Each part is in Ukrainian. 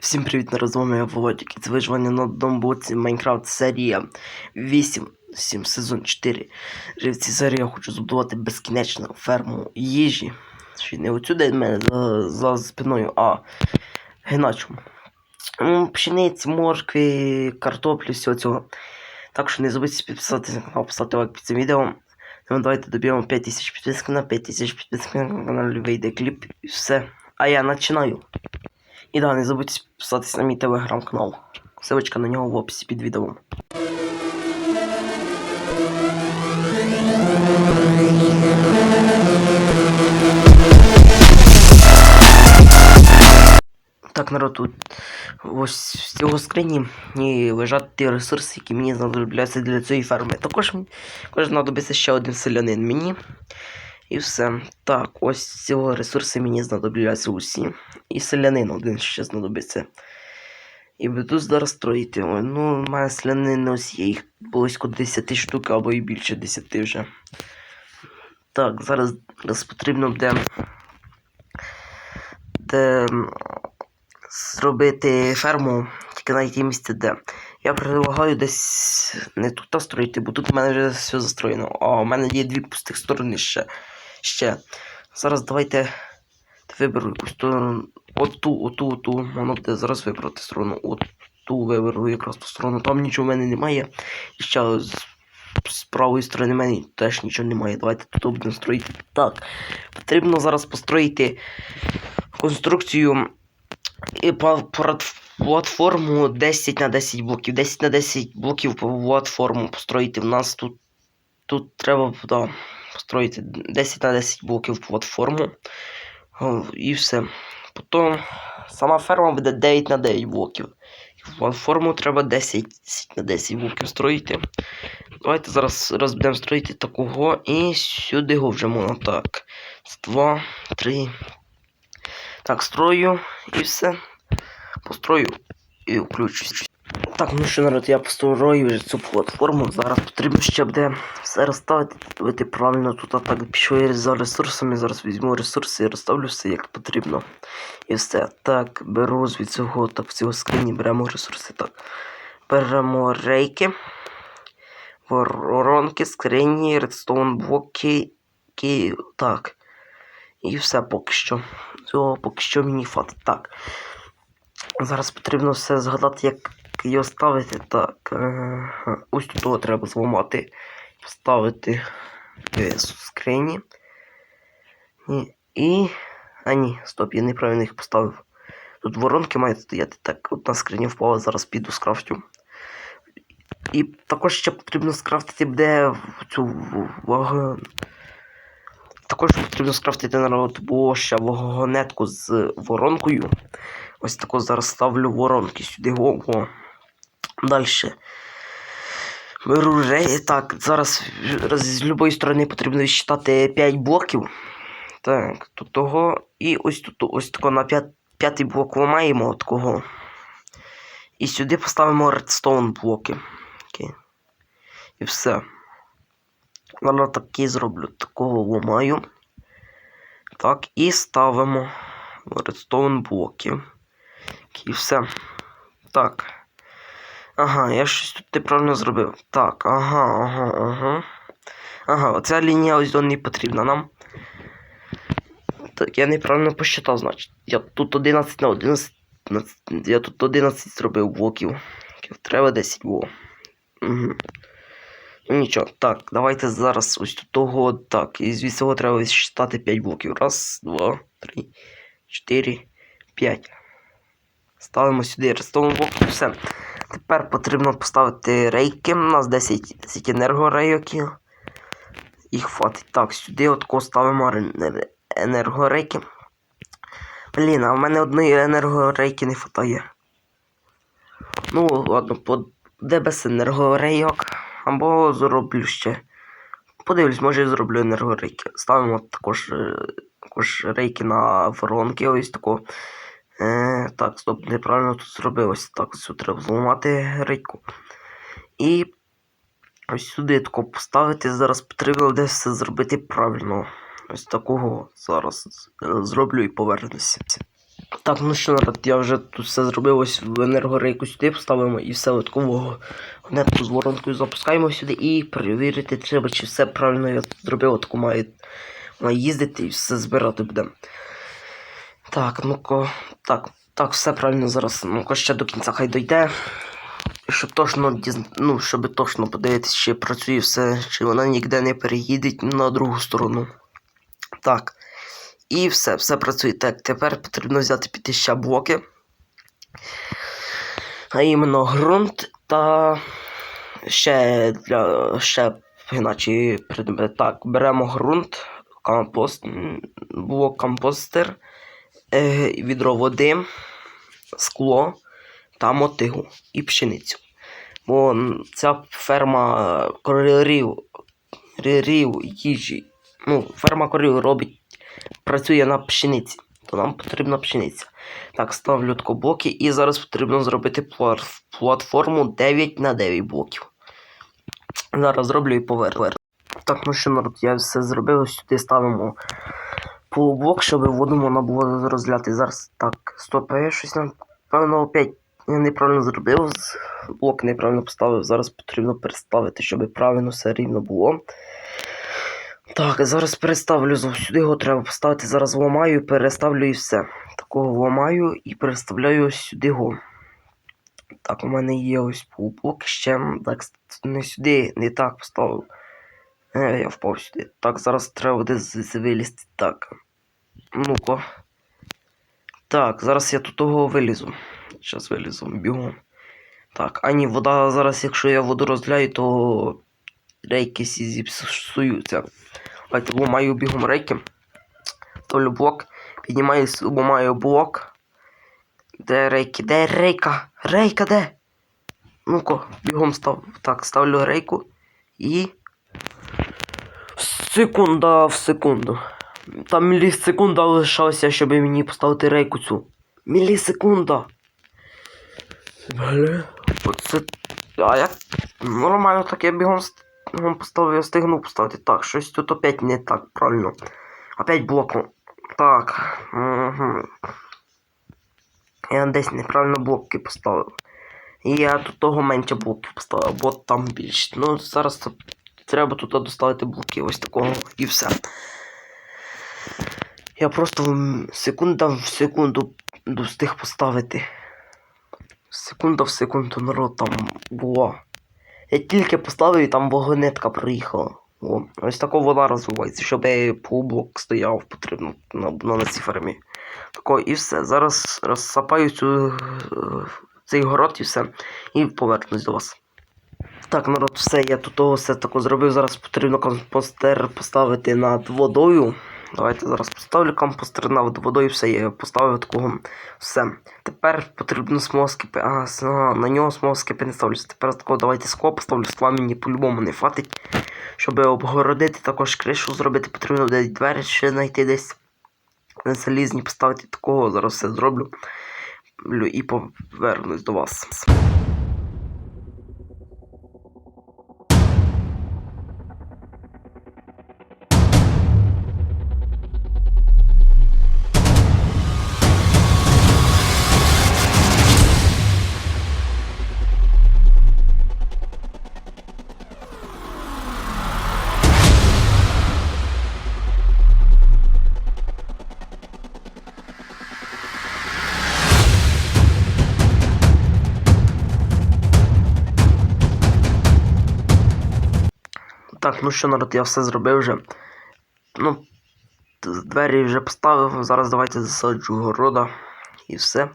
Всім привіт, народ, з вами Володік. І Це виживання на одному боці Майнкрафт серія 8, 7, сезон 4. Вже цій серії я хочу збудувати безкінечну ферму їжі. Ще не отсюди в мене за, за спиною, а гиначому. Пшениці, моркви, картоплі, всього цього. Так що не забудьте підписатися на канал, поставити лайк під цим відео. Ну, давайте доб'ємо 5000 підписок на 5000 підписок на каналі вийде кліп і все. А я починаю. І да, не забудьте підписатися на мій телеграм-канал. Ссылочка на нього в описі під відео. Так, народ, тут ось в цього скрині лежать ті ресурси, які мені знадобляться для цієї ферми. Також мені також знадобиться ще один селянин мені. І все. Так, ось цього ресурси мені знадобляться усі. І селянин один ще знадобиться. І буду зараз строїти. Ой, ну, у мене селянин ось є їх близько 10 штук або і більше 10 вже. Так, зараз, зараз потрібно буде. Де зробити ферму, тільки знайти місце де. Я предлагаю десь не тут строїти, бо тут у мене вже все застроєно. А у мене є дві пустих сторони ще. Ще. Зараз давайте виберу якусь сторону. Оту, оту, оту. Воно буде зараз вибрати сторону. Оту виберу якраз ту сторону. Там нічого в мене немає. І ще з, з правої сторони в мене теж нічого немає. Давайте тут будемо строїти. Так. Потрібно зараз построїти конструкцію і платформу 10 на 10 блоків. 10 на 10 блоків платформу построїти. В нас тут, тут треба да, построїти 10 на 10 блоків платформу. І все. Потім сама ферма буде 9 на 9 блоків. Платформу треба 10 на 10 блоків строїти. Давайте зараз раз будемо строїти такого і сюди його вже можна так. Два, три. Так, строю і все. Построю і включусь. Так, ну що, народ, я построю цю платформу. Зараз потрібно ще буде все розставити, правильно тут а так пішов я за ресурсами. Зараз візьму ресурси і розставлю все як потрібно. І все. Так, беру з цього, так, цього скрині беремо ресурси. Так. Беремо рейки, воронки, скрині, редстоун блоки. Ки... Так. І все поки що. Цього поки що мені хватить. Так. Зараз потрібно все згадати, як його ставити. Так. е, Ось тут треба зламати. Поставити в скрині. І, і. А ні, стоп, я неправильно їх поставив. Тут воронки мають стояти. Так, одна скриня впала, зараз піду скрафтю. І також ще потрібно скрафтити буде цю в- ваг... Також потрібно скрафтити народ, бо ще вагонетку з воронкою. Ось таку зараз ставлю воронки сюди. Во, Беру рей. Так, зараз з- будь-якої сторони потрібно відсчитати 5 блоків. Так, тут того. І ось тут ось тако на п'ят, п'ятий блок ламаємо такого. І сюди поставимо редстоун блоки. Окей. І все. Ладно, такі зроблю. Такого ламаю. Так, і ставимо редстоун блоки. І все. Так. Ага, я щось тут неправильно зробив. Так, ага, ага, ага. Ага, оця лінія ось до не потрібна нам. Так, я неправильно посчитав, значить. Я тут 11 на 11. Я тут 11 зробив блоків. Треба 10 було. Угу. Ну нічого, так, давайте зараз ось тут того. Так, і звідси треба відсчитати 5 блоків. Раз, два, три, чотири, п'ять. Ставимо сюди рестовий блок і все. Тепер потрібно поставити рейки. У нас 10, 10 енергорейок. Їх хватить. Так, сюди отко ставимо енергорейки. Блін, а в мене одної енергорейки не вистачає. Ну, ладно, буде без енергорейок. Або зроблю ще. Подивлюсь, може я зроблю енергорейки. Ставимо також, е, також рейки на воронки. Ось тако. Е, так, стоп, неправильно тут зробив. Ось так. Ось треба зламати рейку. І ось сюди тако поставити. Зараз потрібно буде все зробити правильно. Ось такого зараз зроблю і повернуся. Так, ну що, народ, я вже тут все зробив, ось в енергорейку сюди поставимо і все такого гнетку з воронкою запускаємо сюди і перевірити треба, чи все правильно я зробив, таку має їздити і все збирати буде. Так, ну-ка, так, так, все правильно зараз. Ну-ка ще до кінця хай дойде. Щоб точно ну, щоб точно подивитися, чи працює все, чи вона ніде не переїде на другу сторону. Так. І все, все працює. Так, тепер потрібно взяти піти ще блоки. А іменно ґрунт та ще для ще іначе предмет. Так, беремо ґрунт, компост, блок компостер, відро води, скло та мотигу і пшеницю. Бо ця ферма королів, королів їжі, ну, ферма королів робить працює на пшениці, то нам потрібна пшениця. Так, ставлю блоки і зараз потрібно зробити платформу 9 на 9 блоків. Зараз зроблю і поверну. Так, ну що, народ, я все зробив. Сюди ставимо полублок, щоб воду можна було розляти. Зараз так, стоп, я щось напевно опять я неправильно зробив. Блок неправильно поставив. Зараз потрібно переставити, щоб правильно все рівно було. Так, зараз переставлю сюди його треба поставити. Зараз ламаю, переставлю і все. Такого ламаю і переставляю сюди його. Так, у мене є ось полублок ще. Так, не сюди, не так поставив. Е, я впав сюди. Так, зараз треба буде вилізти. Так. Ну-ка. Так, зараз я тут того вилізу. Зараз вилізу, бігом. Так, а ні, вода зараз, якщо я воду розляю, то рейки всі зіпсуються. Давайте ламаю бігом рейки. Ставлю блок. Піднімаю, ламаю блок. Де рейки? Де рейка? Рейка де? Ну-ка, бігом став. Так, ставлю рейку. І. Секунда в секунду. Там мілісекунда лишалася, щоб мені поставити рейку цю. Мілісекунда. Бля. Оце. А як? Нормально так я бігом бігом поставив, я стигнув поставити. Так, щось тут опять не так, правильно. Опять блоком. Так. Угу. Я десь неправильно блоки поставив. І я тут того менше блоків поставив, бо там більше. Ну, зараз це треба тут доставити блоки ось такого і все. Я просто секунда в секунду встиг поставити. Секунда в секунду народ там було. Я тільки поставив і там вагонетка проїхала. О, ось така вода розвивається, щоб полублок стояв потрібно на, на, на цій фермі. Тако, і все. Зараз розсапаю цю, е, цей город і все. І повернусь до вас. Так, народ, все, я тут того все тако зробив. Зараз потрібно компостер поставити над водою. Давайте зараз поставлю компостер над водою, все, я поставив такого. Все. Тепер потрібно смоскипи. А, с- на нього смоскипи не ставлюся. Тепер такого давайте скло поставлю, скла мені по-любому не хватить. Щоб обгородити також кришу зробити, потрібно буде двері ще знайти десь. Залізні поставити такого, зараз все зроблю. І повернусь до вас. Ну що, народ, я все зробив вже. Ну, двері вже поставив. Зараз давайте засаджу города і все.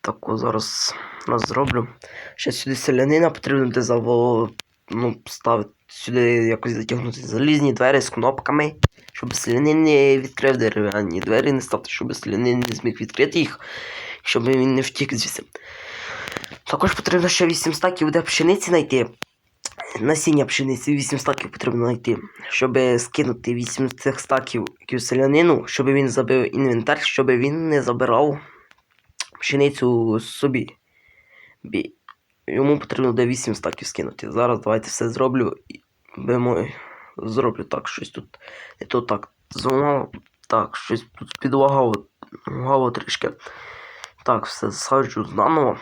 Таку зараз нас зроблю. Ще сюди селянина потрібно буде заво... ну, ставити сюди якось затягнути залізні двері з кнопками, щоб селянин не відкрив дерев'яні двері не ставити, щоб селянин не зміг відкрити їх, щоб він не втік звідси. Також потрібно ще 8 стаків де пшениці знайти. Насіння пшениці 8 стаків потрібно знайти, щоб скинути 8 цих стаків селянину, щоб він забив інвентар, щоб він не забирав пшеницю собі. Бі- Йому потрібно буде 8 стаків скинути. Зараз давайте все зроблю. Зроблю так, щось тут. Не то так. Зламав. Так, щось тут підлагав. трішки. Так, все засаджу заново.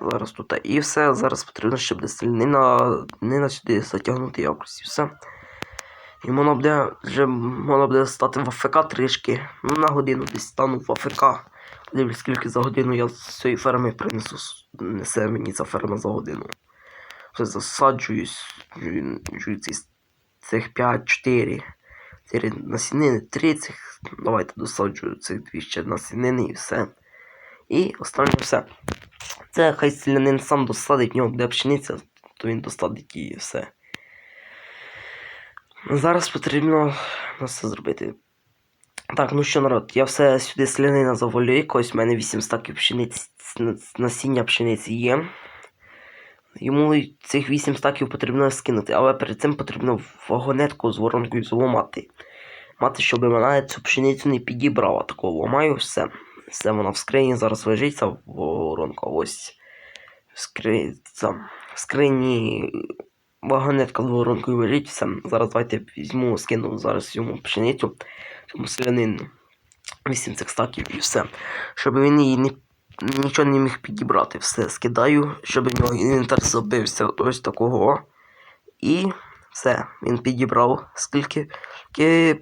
Зараз тут і все. Зараз потрібно, щоб десь лінина, лінина сюди затягнути якось і все. І можна буде вже можна буде стати в АФК трішки. Ну, на годину десь стану в АФК. Подивлюсь, скільки за годину я з цієї ферми принесу. Несе мені ця ферма за годину. Все засаджуюсь. цих 5-4. 4 насінини, 3 цих. Давайте досаджую цих дві ще насінини і все. І останнє все. Це хай селянин сам досадить, в нього буде пшениця, то він досадить і все. Зараз потрібно все зробити. Так, ну що, народ, я все сюди селянина завалю якось, в мене 8 стаків пшениці, насіння пшениці є. Йому цих 8 стаків потрібно скинути, але перед цим потрібно вагонетку з воронкою зламати. Мати, щоб вона цю пшеницю не підібрала. Такого ламаю, все. Все вона в скрині зараз лежить, ця воронка. Ось. В, скри... в скрині вагонетка з воронкою лежить, все. Зараз давайте візьму, скину зараз йому пшеницю, цьому селянину. 8 цих стаків і все. Щоб він її не, нічого не міг підібрати. Все скидаю, щоб в нього інвентар забився ось такого. І все, він підібрав скільки,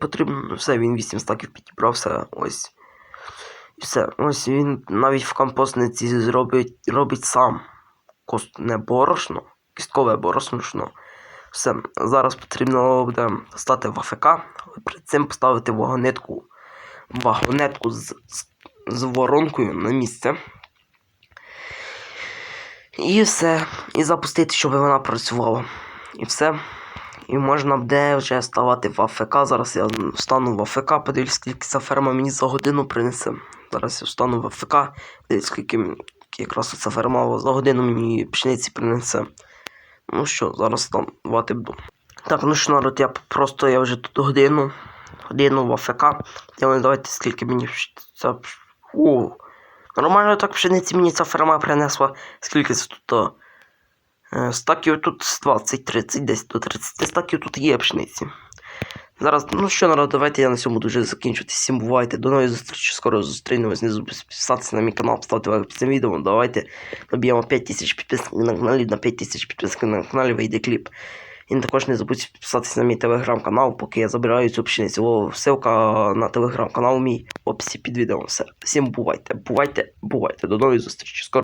потрібно. Все, він 8 стаків підібрав, все, ось. Все. Ось він навіть в компостниці зробить, робить сам костне борошно, кісткове борошно. Все, зараз потрібно буде стати в АФК, перед цим поставити вагонетку, вагонетку з, з, з воронкою на місце. І все. І запустити, щоб вона працювала. І все. І можна буде вже ставати в АФК. Зараз я встану в АФК, подивлюсь, скільки ця ферма мені за годину принесе. Зараз я встану в АФК, подивлюсь, скільки, якраз ця ферма за годину мені пшениці принесе. Ну що, зараз там давати буду. Так, ну що, народ, я просто я вже тут годину. Годину в АФК. Я давайте скільки мені ця. О, нормально так пшениці мені ця ферма принесла. Скільки це тут? Е, Стаків тут з 20, 30, десь до 30 стаків тут є пшениці. Зараз, ну що, народ, давайте я на цьому дуже закінчувати. Всім бувайте. До нової зустрічі. Скоро зустрінемось. Не забудьте підписатися на мій канал, поставити лайк під цим відео. Давайте доб'ємо 5000 підписників на каналі. На 5000 підписників на каналі вийде кліп. І також не забудьте підписатися на мій телеграм-канал, поки я забираю цю пшеницю. О, Ссылка на телеграм-канал мій в описі під відео. Все. Всім бувайте, бувайте, бувайте. До нової зустрічі. Скоро.